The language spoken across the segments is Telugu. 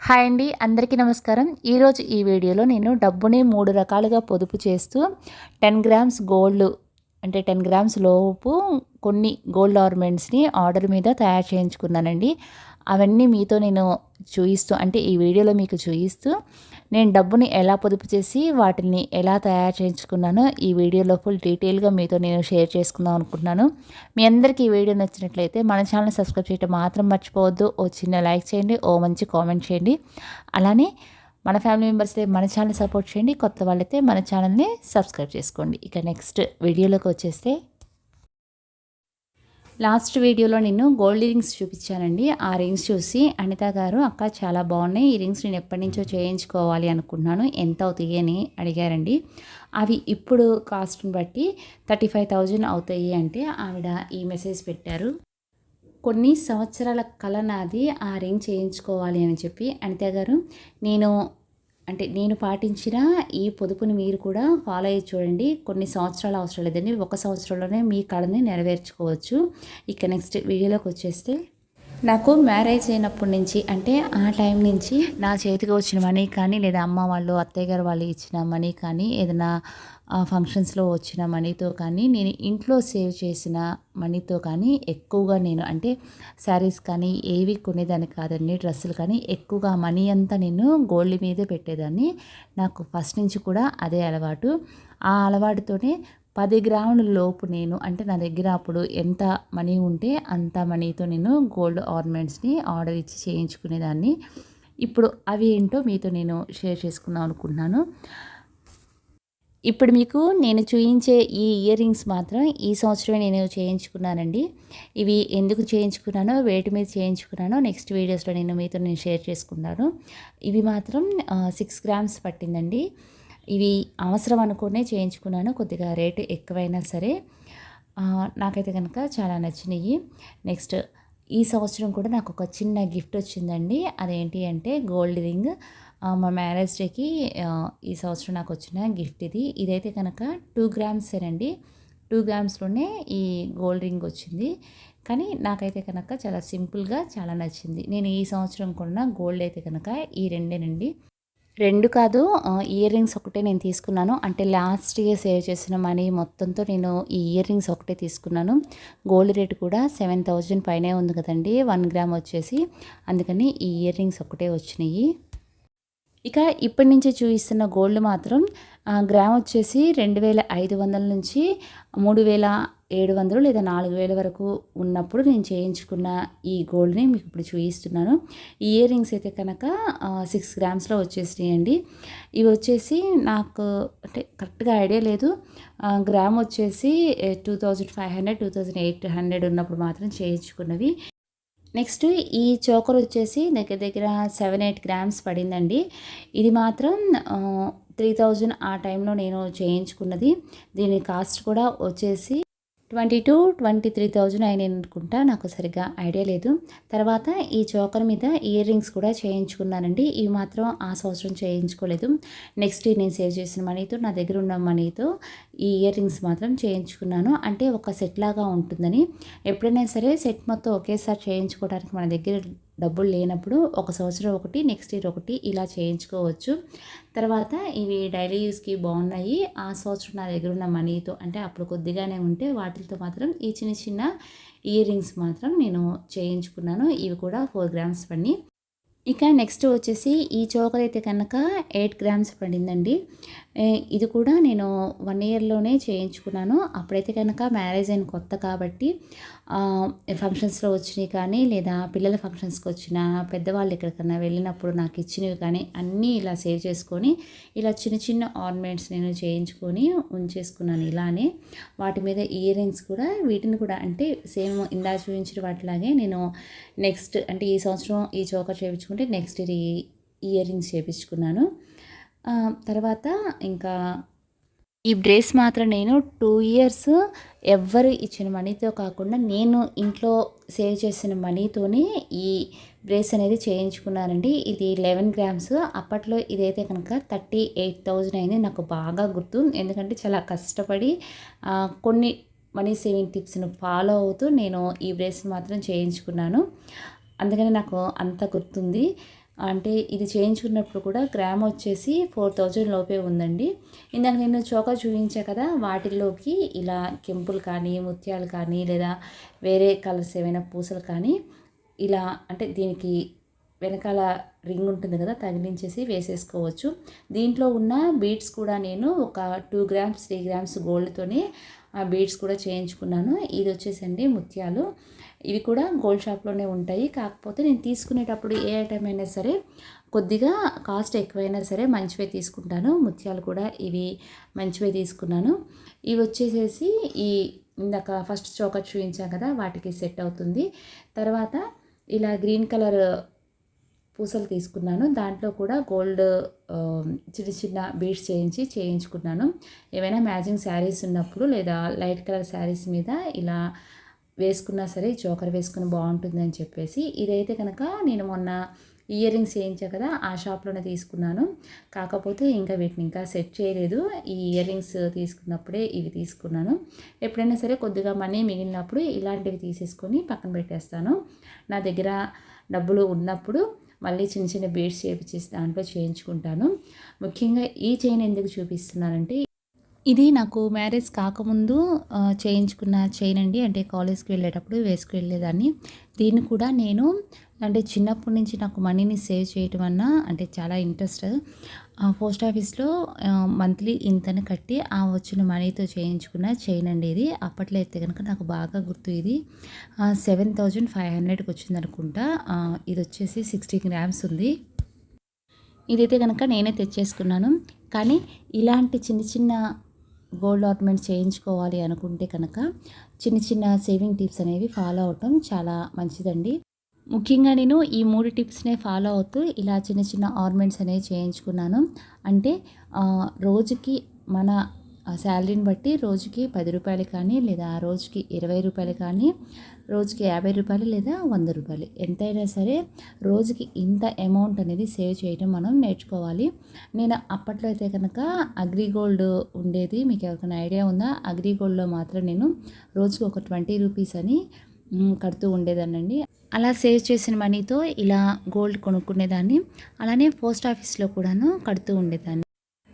హాయ్ అండి అందరికీ నమస్కారం. ఈరోజు ఈ వీడియోలో నేను డబ్బుని మూడు రకాలుగా పొదుపు చేస్తూ టెన్ గ్రామ్స్ గోల్డ్ అంటే టెన్ గ్రామ్స్ లోపు కొన్ని గోల్డ్ ఆర్నమెంట్స్ని ఆర్డర్ మీద తయారు చేయించుకున్నానండి. అవన్నీ మీతో నేను చూయిస్తూ అంటే ఈ వీడియోలో మీకు చూయిస్తూ నేను డబ్బుని ఎలా పొదుపు చేసి వాటిని ఎలా తయారు చేయించుకున్నానో ఈ వీడియోలో ఫుల్ డీటెయిల్గా మీతో నేను షేర్ చేసుకుందాం అనుకుంటున్నాను. మీ అందరికీ ఈ వీడియో నచ్చినట్లయితే మన ఛానల్ సబ్స్క్రైబ్ చేయడం మాత్రం మర్చిపోవద్దు. ఓ చిన్న లైక్ చేయండి ఓ మంచి కామెంట్ చేయండి. అలానే మన ఫ్యామిలీ మెంబర్స్ మన ఛానల్ సపోర్ట్ చేయండి. కొత్త వాళ్ళైతే మన ఛానల్ని సబ్స్క్రైబ్ చేసుకోండి. ఇక నెక్స్ట్ వీడియోలోకి వచ్చేస్తే లాస్ట్ వీడియోలో నేను గోల్డ్ రింగ్స్ చూపించానండి. ఆ రింగ్స్ చూసి అనిత గారు అక్క చాలా బాగున్నాయి. ఈ రింగ్స్ నేను ఎప్పటి నుంచో చేయించుకోవాలి అనుకున్నాను ఎంత అవుతాయి? అని అడిగారండి. అవి ఇప్పుడు కాస్ట్ని బట్టి థర్టీ ఫైవ్ థౌజండ్ అవుతాయి అంటే ఆవిడ ఈ మెసేజ్ పెట్టారు. కొన్ని సంవత్సరాల కల నాది ఆ రింగ్ చేయించుకోవాలి అని చెప్పి అనిత గారు నేను అంటే నేను పాటించిన ఈ పొదుపుని మీరు కూడా ఫాలో అయ్యి చూడండి. కొన్ని సంవత్సరాలు అవసరం లేదండి. ఒక సంవత్సరంలోనే మీ కళని నెరవేర్చుకోవచ్చు. ఇక నెక్స్ట్ వీడియోలోకి వచ్చేస్తే నాకు మ్యారేజ్ అయినప్పటి నుంచి అంటే ఆ టైం నుంచి నా చేతికి వచ్చిన మనీ కానీ లేదా అమ్మ వాళ్ళు అత్తయ్య గారు వాళ్ళు ఇచ్చిన మనీ కానీ ఏదైనా ఫంక్షన్స్లో వచ్చిన మనీతో కానీ నేను ఇంట్లో సేవ్ చేసిన మనీతో కానీ ఎక్కువగా నేను అంటే శారీస్ కానీ ఏవి కొనేదాన్ని కాదండి డ్రెస్సులు కానీ ఎక్కువగా మనీ అంతా నేను గోల్డ్ మీదే పెట్టేదాన్ని. నాకు ఫస్ట్ నుంచి కూడా అదే అలవాటు. ఆ అలవాటుతోనే పది గ్రాముల లోపు నేను అంటే నా దగ్గర అప్పుడు ఎంత మనీ ఉంటే అంత మనీతో నేను గోల్డ్ ఆర్నమెంట్స్ని ఆర్డర్ ఇచ్చి చేయించుకునేదాన్ని. ఇప్పుడు అవి ఏంటో మీతో నేను షేర్ చేసుకుందాం అనుకుంటున్నాను. ఇప్పుడు మీకు నేను చూయించే ఈ ఇయర్ రింగ్స్ మాత్రం ఈ సంవత్సరమే నేను చేయించుకున్నానండి. ఇవి ఎందుకు చేయించుకున్నానో వేటి మీద చేయించుకున్నానో నెక్స్ట్ వీడియోస్లో నేను మీతో నేను షేర్ చేసుకున్నాను ఇవి మాత్రం సిక్స్ గ్రామ్స్ పట్టిందండి. ఇవి అవసరం అనుకునే చేయించుకున్నాను కొద్దిగా రేటు ఎక్కువైనా సరే. నాకైతే కనుక చాలా నచ్చినాయి నెక్స్ట్ ఈ సంవత్సరం కూడా నాకు ఒక చిన్న గిఫ్ట్ వచ్చిందండి. అదేంటి అంటే గోల్డ్ రింగ్. మా మ్యారేజ్ డేకి ఈ సంవత్సరం నాకు వచ్చిన గిఫ్ట్ ఇది. ఇదైతే కనుక టూ గ్రామ్సేనండి టూ గ్రామ్స్లోనే ఈ గోల్డ్ రింగ్ వచ్చింది. కానీ నాకైతే కనుక చాలా సింపుల్గా చాలా నచ్చింది. నేను ఈ సంవత్సరం కొన్న గోల్డ్ అయితే కనుక ఈ రెండేనండి. రెండు కాదు ఇయర్ రింగ్స్ ఒకటే నేను తీసుకున్నాను. అంటే లాస్ట్ ఇయర్ సేవ్ చేసిన మనీ మొత్తంతో నేను ఈ ఇయర్ రింగ్స్ ఒకటే తీసుకున్నాను. గోల్డ్ రేట్ కూడా సెవెన్ థౌజండ్ పైనే ఉంది కదండి. వన్ గ్రామ్ వచ్చేసి. అందుకని ఈ ఇయర్ రింగ్స్ ఒకటే వచ్చినాయి. ఇక ఇప్పటి నుంచి చూపిస్తున్న గోల్డ్ మాత్రం గ్రామ్ వచ్చేసి రెండు వేల ఐదు వందల నుంచి మూడు వేల ఏడు వందలు లేదా నాలుగు వేల వరకు ఉన్నప్పుడు నేను చేయించుకున్న ఈ గోల్డ్ని మీకు ఇప్పుడు చూపిస్తున్నాను ఈ ఇయర్ రింగ్స్ అయితే కనుక సిక్స్ గ్రామ్స్లో వచ్చేసినాయండి. ఇవి వచ్చేసి నాకు అంటే కరెక్ట్గా ఐడియా లేదు. గ్రామ్ వచ్చేసి two thousand five hundred two thousand eight hundred ఉన్నప్పుడు మాత్రం చేయించుకున్నవి. నెక్స్ట్ ఈ చోకర్ వచ్చేసి దగ్గర దగ్గర సెవెన్ ఎయిట్ గ్రామ్స్ పడిందండి. ఇది మాత్రం త్రీ థౌజండ్ ఆ టైంలో నేను చేయించుకున్నది. దీని కాస్ట్ కూడా వచ్చేసి twenty two twenty three thousand అయినాయి అనుకుంటా. నాకు సరిగ్గా ఐడియా లేదు. తర్వాత ఈ చోకర్ మీద ఇయర్ రింగ్స్ కూడా చేయించుకున్నానండి. ఇవి మాత్రం ఆ సంవత్సరం చేయించుకోలేదు. నెక్స్ట్ నేను సేవ్ చేసిన మనీతో నా దగ్గర ఉన్న మనీతో ఈ ఇయర్ రింగ్స్ మాత్రం చేయించుకున్నాను. అంటే ఒక సెట్ లాగా ఉంటుందని. ఎప్పుడైనా సరే సెట్ మొత్తం ఒకేసారి చేయించుకోవడానికి మన దగ్గర డబ్బులు లేనప్పుడు ఒక సంవత్సరం ఒకటి నెక్స్ట్ ఇయర్ ఒకటి ఇలా చేయించుకోవచ్చు. తర్వాత ఇవి డైలీ యూస్కి బాగున్నాయి. ఆ సంవత్సరం నా దగ్గర ఉన్న మనీతో అంటే అప్పుడు కొద్దిగానే ఉంటే వాటితో మాత్రం ఈ చిన్న చిన్న ఇయర్ రింగ్స్ మాత్రం నేను చేయించుకున్నాను. ఇవి కూడా ఫోర్ గ్రామ్స్ పడి ఇక నెక్స్ట్ వచ్చేసి ఈ చోకర్ అయితే కనుక ఎయిట్ గ్రామ్స్ పడిందండి. ఇది కూడా నేను వన్ ఇయర్లోనే చేయించుకున్నాను. అప్పుడైతే కనుక మ్యారేజ్ అయిన కొత్త కాబట్టి ఫంక్షన్స్లో వచ్చినవి కానీ లేదా పిల్లల ఫంక్షన్స్కి వచ్చిన పెద్దవాళ్ళు ఎక్కడికన్నా వెళ్ళినప్పుడు నాకు ఇచ్చినవి కానీ అన్నీ ఇలా సేవ్ చేసుకొని ఇలా చిన్న చిన్న ఆర్నమెంట్స్ నేను చేయించుకొని ఉంచేసుకున్నాను ఇలానే. వాటి మీద ఇయర్ రింగ్స్ కూడా వీటిని కూడా అంటే సేమ్ ఇందా చూపించిన వాటిలాగే నేను నెక్స్ట్ అంటే ఈ సంవత్సరం ఈ చోకర్ చేయించుకుంటే నెక్స్ట్ ఇయర్ ఇయర్ రింగ్స్ చేయించుకున్నాను. తర్వాత ఇంకా ఈ బ్రేస్ మాత్రం నేను టూ ఇయర్స్ ఎవ్వరు ఇచ్చిన మనీతో కాకుండా నేను ఇంట్లో సేవ్ చేసిన మనీతోనే ఈ బ్రేస్ అనేది చేయించుకున్నానండి. ఇది లెవెన్ గ్రామ్స్. అప్పట్లో ఇదైతే కనుక థర్టీ ఎయిట్ థౌజండ్ అయింది. నాకు బాగా గుర్తు. ఎందుకంటే చాలా కష్టపడి కొన్ని మనీ సేవింగ్ టిప్స్ను ఫాలో అవుతూ నేను ఈ బ్రేస్ మాత్రం చేయించుకున్నాను. అందుకని నాకు అంత గుర్తుంది. అంటే ఇది చేయించుకున్నప్పుడు కూడా గ్రామ్ వచ్చేసి ఫోర్ థౌజండ్ లోపే ఉందండి. ఇందాక నేను చోకా చూపించా కదా వాటిల్లోకి ఇలా కెంపులు కానీ ముత్యాలు కానీ లేదా వేరే కలర్స్ ఏమైనా పూసలు కానీ ఇలా అంటే దీనికి వెనకాల రింగ్ ఉంటుంది కదా తగిలించేసి వేసేసుకోవచ్చు. దీంట్లో ఉన్న బీడ్స్ కూడా నేను ఒక టూ గ్రామ్స్ త్రీ గ్రామ్స్ గోల్డ్తోనే బీడ్స్ కూడా చేయించుకున్నాను. ఇది వచ్చేసండి ముత్యాలు. ఇవి కూడా గోల్డ్ షాప్లోనే ఉంటాయి. కాకపోతే నేను తీసుకునేటప్పుడు ఏ ఐటమ్ అయినా సరే కొద్దిగా కాస్ట్ ఎక్కువైనా సరే మంచివే తీసుకుంటాను. ముత్యాలు కూడా ఇవి మంచివే తీసుకున్నాను. ఇవి వచ్చేసేసి ఈ ఇందాక ఫస్ట్ చోకట్ చూపించాం కదా వాటికి సెట్ అవుతుంది. తర్వాత ఇలా గ్రీన్ కలర్ పూసలు తీసుకున్నాను. దాంట్లో కూడా గోల్డ్ చిన్న చిన్న బీడ్స్ చేయించి చేయించుకున్నాను. ఏమైనా మ్యాచింగ్ శారీస్ ఉన్నప్పుడు లేదా లైట్ కలర్ శారీస్ మీద ఇలా వేసుకున్నా సరే జోకర్ వేసుకుని బాగుంటుంది అని చెప్పేసి ఇదైతే కనుక నేను మొన్న ఇయర్ రింగ్స్ చేయించా కదా ఆ షాప్లోనే తీసుకున్నాను. కాకపోతే ఇంకా వీటిని ఇంకా సెట్ చేయలేదు. ఈ ఇయర్ రింగ్స్ తీసుకున్నప్పుడే ఇవి తీసుకున్నాను. ఎప్పుడైనా సరే కొద్దిగా మనీ మిగిలినప్పుడు ఇలాంటివి తీసేసుకొని పక్కన పెట్టేస్తాను. నా దగ్గర డబ్బులు ఉన్నప్పుడు మళ్ళీ చిన్న చిన్న బీడ్స్ చేపించేసి దాంట్లో చేయించుకుంటాను. ముఖ్యంగా ఈ చైన్ ఎందుకు చూపిస్తున్నానంటే ఇది నాకు మ్యారేజ్ కాకముందు చేయించుకున్న చైన్ అండి అంటే కాలేజ్కి వెళ్ళేటప్పుడు వేసుకు వెళ్ళేదాన్ని దీన్ని కూడా నేను అంటే చిన్నప్పటి నుంచి నాకు మనీని సేవ్ చేయటం అన్న అంటే చాలా ఇంట్రెస్ట్. పోస్ట్ ఆఫీస్లో మంత్లీ ఇంతని కట్టి ఆ వచ్చిన మనీతో చేయించుకున్న చైన్ అండి ఇది. అప్పట్లో అయితే కనుక నాకు బాగా గుర్తు ఇది. సెవెన్ థౌజండ్ ఫైవ్ హండ్రెడ్కి వచ్చింది అనుకుంటా. ఇది వచ్చేసి సిక్స్టీ గ్రామ్స్ ఉంది. ఇదైతే కనుక నేనే తెచ్చేసుకున్నాను. కానీ ఇలాంటి చిన్న చిన్న గోల్డ్ ఆర్నమెంట్ చేయించుకోవాలి అనుకుంటే కనుక చిన్న చిన్న సేవింగ్ టిప్స్ అనేవి ఫాలో అవటం చాలా మంచిదండి. ముఖ్యంగా నేను ఈ మూడు టిప్స్నే ఫాలో అవుతూ ఇలా చిన్న చిన్న ఆర్నమెంట్స్ అనేవి చేయించుకున్నాను. అంటే రోజుకి మన శాలరీని బట్టి రోజుకి పది రూపాయలు కానీ లేదా రోజుకి ఇరవై రూపాయలు కానీ రోజుకి యాభై రూపాయలు లేదా వంద రూపాయలు. ఎంతైనా సరే రోజుకి ఇంత అమౌంట్ అనేది సేవ్ చేయడం మనం నేర్చుకోవాలి. నేను అప్పట్లో అయితే కనుక అగ్రిగోల్డ్ ఉండేది మీకు ఎవరికైనా ఐడియా ఉందా? అగ్రిగోల్డ్లో మాత్రం నేను రోజుకి ఒక ట్వంటీ రూపీస్ అని కడుతూ ఉండేదానండి అలా సేవ్ చేసిన మనీతో ఇలా గోల్డ్ కొనుక్కునేదాన్ని. అలానే పోస్ట్ ఆఫీస్లో కూడాను కడుతూ ఉండేదాన్ని.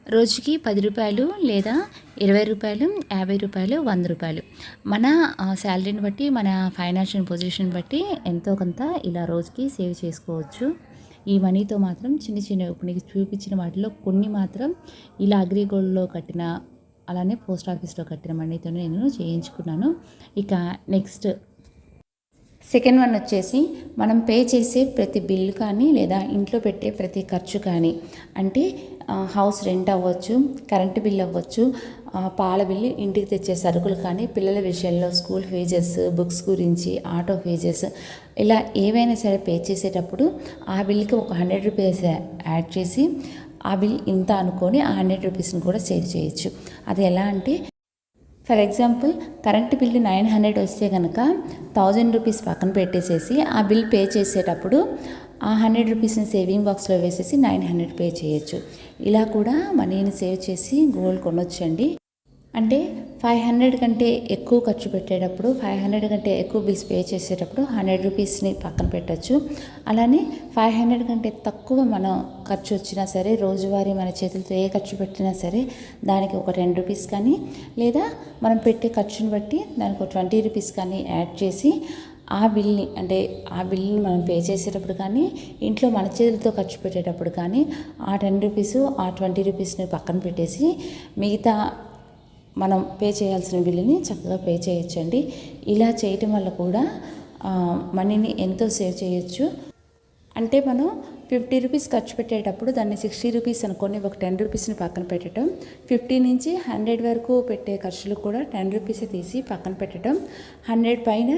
రోజుకి పది రూపాయలు లేదా ఇరవై రూపాయలు యాభై రూపాయలు వంద రూపాయలు. మన శాలరీని బట్టి మన ఫైనాన్షియల్ పొజిషన్ బట్టి ఎంతో కొంత ఇలా రోజుకి సేవ్ చేసుకోవచ్చు. ఈ మనీతో మాత్రం చిన్న చిన్న ఇప్పుడు నీకు చూపించిన వాటిలో కొన్ని మాత్రం ఇలా అగ్రిగోల్డ్లో కట్టిన అలానే పోస్ట్ ఆఫీస్లో కట్టిన మనీతో నేను చేయించుకున్నాను. ఇక నెక్స్ట్ సెకండ్ వన్ వచ్చేసి మనం పే చేసే ప్రతి బిల్ కానీ లేదా ఇంట్లో పెట్టే ప్రతి ఖర్చు కానీ అంటే హౌస్ రెంట్ అవ్వచ్చు కరెంటు బిల్ అవ్వచ్చు పాల బిల్లు ఇంటికి తెచ్చే సరుకులు కానీ పిల్లల విషయంలో స్కూల్ ఫీజెస్ బుక్స్ గురించి ఆటో ఫీజెస్ ఇలా ఏవైనా సరే పే చేసేటప్పుడు ఆ బిల్కి ఒక హండ్రెడ్ రూపీస్ యాడ్ చేసి ఆ బిల్ ఇంత అనుకొని ఆ హండ్రెడ్ రూపీస్ని కూడా సేవ్ చేయొచ్చు. అది ఎలా అంటే for example current bill nine hundred వస్తే కనుక థౌజండ్ రూపీస్ పక్కన పెట్టేసేసి ఆ బిల్ పే చేసేటప్పుడు ఆ హండ్రెడ్ రూపీస్ని సేవింగ్ బాక్స్లో వేసేసి నైన్ హండ్రెడ్ పే చేయొచ్చు. ఇలా కూడా మనీని సేవ్ చేసి గోల్డ్ కొనొచ్చండి. అంటే ఫైవ్ హండ్రెడ్ కంటే ఎక్కువ ఖర్చు పెట్టేటప్పుడు ఫైవ్ హండ్రెడ్ కంటే ఎక్కువ బిల్స్ పే చేసేటప్పుడు హండ్రెడ్ రూపీస్ని పక్కన పెట్టచ్చు. అలానే ఫైవ్ హండ్రెడ్ కంటే తక్కువ మనం ఖర్చు వచ్చినా సరే రోజువారీ మన చేతులతో ఏ ఖర్చు పెట్టినా సరే దానికి ఒక టెన్ రూపీస్ కానీ లేదా మనం పెట్టే ఖర్చుని బట్టి దానికి ఒక ట్వంటీ రూపీస్ కానీ యాడ్ చేసి ఆ బిల్ని అంటే ఆ బిల్ని మనం పే చేసేటప్పుడు కానీ ఇంట్లో మన చేతులతో ఖర్చు పెట్టేటప్పుడు కానీ ఆ టెన్ రూపీస్ ఆ ట్వంటీ రూపీస్ని పక్కన పెట్టేసి మిగతా మనం పే చేయాల్సిన బిల్లుని చక్కగా పే చేయొచ్చండి. ఇలా చేయటం వల్ల కూడా మనీని ఎంతో సేవ్ చేయొచ్చు. అంటే మనం ఫిఫ్టీ రూపీస్ ఖర్చు పెట్టేటప్పుడు దాన్ని సిక్స్టీ రూపీస్ అనుకొని ఒక టెన్ రూపీస్ని పక్కన పెట్టడం ఫిఫ్టీ నుంచి హండ్రెడ్ వరకు పెట్టే ఖర్చులు కూడా టెన్ రూపీస్ తీసి పక్కన పెట్టడం హండ్రెడ్ పైన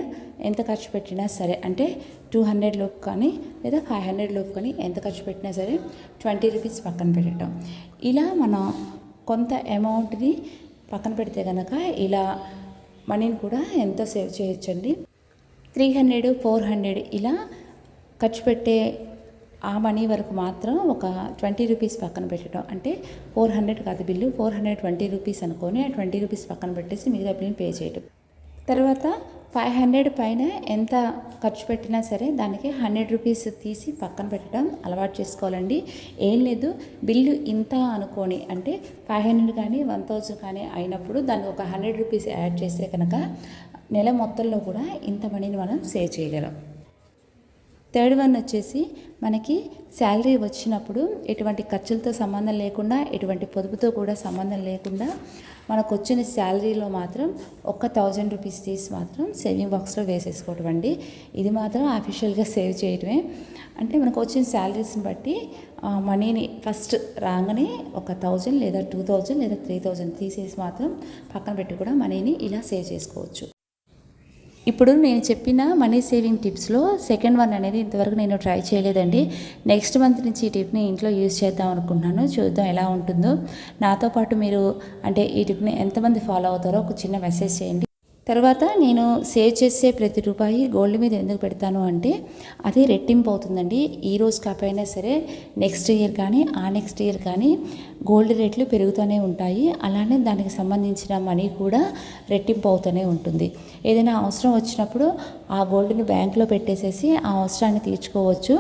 ఎంత ఖర్చు పెట్టినా సరే అంటే టూ హండ్రెడ్ లోపు కానీ లేదా ఫైవ్ హండ్రెడ్ లోపు కానీ ఎంత ఖర్చు పెట్టినా సరే ట్వంటీ రూపీస్ పక్కన పెట్టడం ఇలా మనం కొంత అమౌంట్ని పక్కన పెడితే కనుక ఇలా మనీని కూడా ఎంతో సేవ్ చేయొచ్చండి? త్రీ హండ్రెడ్ ఫోర్ హండ్రెడ్ ఇలా ఖర్చు పెట్టే ఆ మనీ వరకు మాత్రం ఒక ట్వంటీ రూపీస్ పక్కన పెట్టడం. అంటే ఫోర్ హండ్రెడ్ కాదు bill four hundred twenty rupees అనుకొని ఆ ట్వంటీ రూపీస్ పక్కన పెట్టేసి మిగతా బిల్ని పే చేయడం తర్వాత ఫైవ్ హండ్రెడ్ పైన ఎంత ఖర్చు పెట్టినా సరే దానికి హండ్రెడ్ రూపీస్ తీసి పక్కన పెట్టడం అలవాటు చేసుకోవాలండి. ఏం లేదు బిల్లు ఇంత అనుకోని అంటే ఫైవ్ హండ్రెడ్ కానీ వన్ థౌజండ్ కానీ అయినప్పుడు దానికి ఒక హండ్రెడ్ రూపీస్ యాడ్ చేస్తే కనుక నెల మొత్తంలో కూడా ఇంత మనీని మనం సేవ్ చేయగలం. థర్డ్ వన్ వచ్చేసి మనకి శాలరీ వచ్చినప్పుడు ఎటువంటి ఖర్చులతో సంబంధం లేకుండా ఎటువంటి పొదుపుతో కూడా సంబంధం లేకుండా మనకు వచ్చిన శాలరీలో మాత్రం ఒక థౌజండ్ రూపీస్ తీసి మాత్రం సేవింగ్ బాక్స్లో వేసేసుకోవటం అండి. ఇది మాత్రం అఫీషియల్గా సేవ్ చేయడమే అంటే మనకు వచ్చిన శాలరీస్ని బట్టి మనీని ఫస్ట్ రాగానే ఒక థౌజండ్ లేదా టూ థౌజండ్ లేదా త్రీ థౌజండ్ తీసేసి మాత్రం పక్కన పెట్టి కూడా మనీని ఇలా సేవ్ చేసుకోవచ్చు. ఇప్పుడు నేను చెప్పిన మనీ సేవింగ్ టిప్స్లో సెకండ్ వన్ అనేది ఇంతవరకు నేను ట్రై చేయలేదండి. నెక్స్ట్ మంత్ నుంచి ఈ టిప్ని ఇంట్లో యూజ్ చేద్దాం అనుకుంటున్నాను. చూద్దాం ఎలా ఉంటుందో. నాతో పాటు మీరు అంటే ఈ టిప్ని ఎంతమంది ఫాలో అవుతారో ఒక చిన్న మెసేజ్ చేయండి. తర్వాత నేను సేవ్ చేసే ప్రతి రూపాయి గోల్డ్ మీద ఎందుకు పెడతాను అంటే అది రెట్టింపు అవుతుందండి. ఈ రోజు కాకపోయినా సరే నెక్స్ట్ ఇయర్ కానీ ఆ నెక్స్ట్ ఇయర్ కానీ గోల్డ్ రేట్లు పెరుగుతూనే ఉంటాయి. అలానే దానికి సంబంధించిన మనీ కూడా రెట్టింపు అవుతూనే ఉంటుంది. ఏదైనా అవసరం వచ్చినప్పుడు ఆ గోల్డ్ని బ్యాంక్లో పెట్టేసేసి ఆ అవసరాన్ని తీర్చుకోవచ్చు.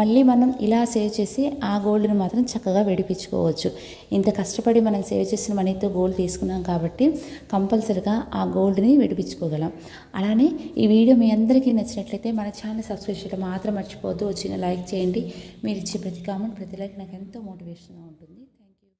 మళ్ళీ మనం ఇలా సేవ్ చేసి ఆ గోల్డ్ని మాత్రం చక్కగా విడిపించుకోవచ్చు. ఇంత కష్టపడి మనం సేవ్ చేసిన మనీతో గోల్డ్ తీసుకున్నాం కాబట్టి కంపల్సరిగా ఆ గోల్డ్ని విడిపించుకోగలం. అలానే ఈ వీడియో మీ అందరికీ నచ్చినట్లయితే మన ఛానల్ సబ్స్క్రైబ్ చేయడం మాత్రం మర్చిపోవద్దు. వచ్చిన లైక్ చేయండి. మీరు ఇచ్చే ప్రతి కామెంట్ ప్రతి లైక్ నాకు ఎంతో మోటివేషన్గా ఉంటుంది.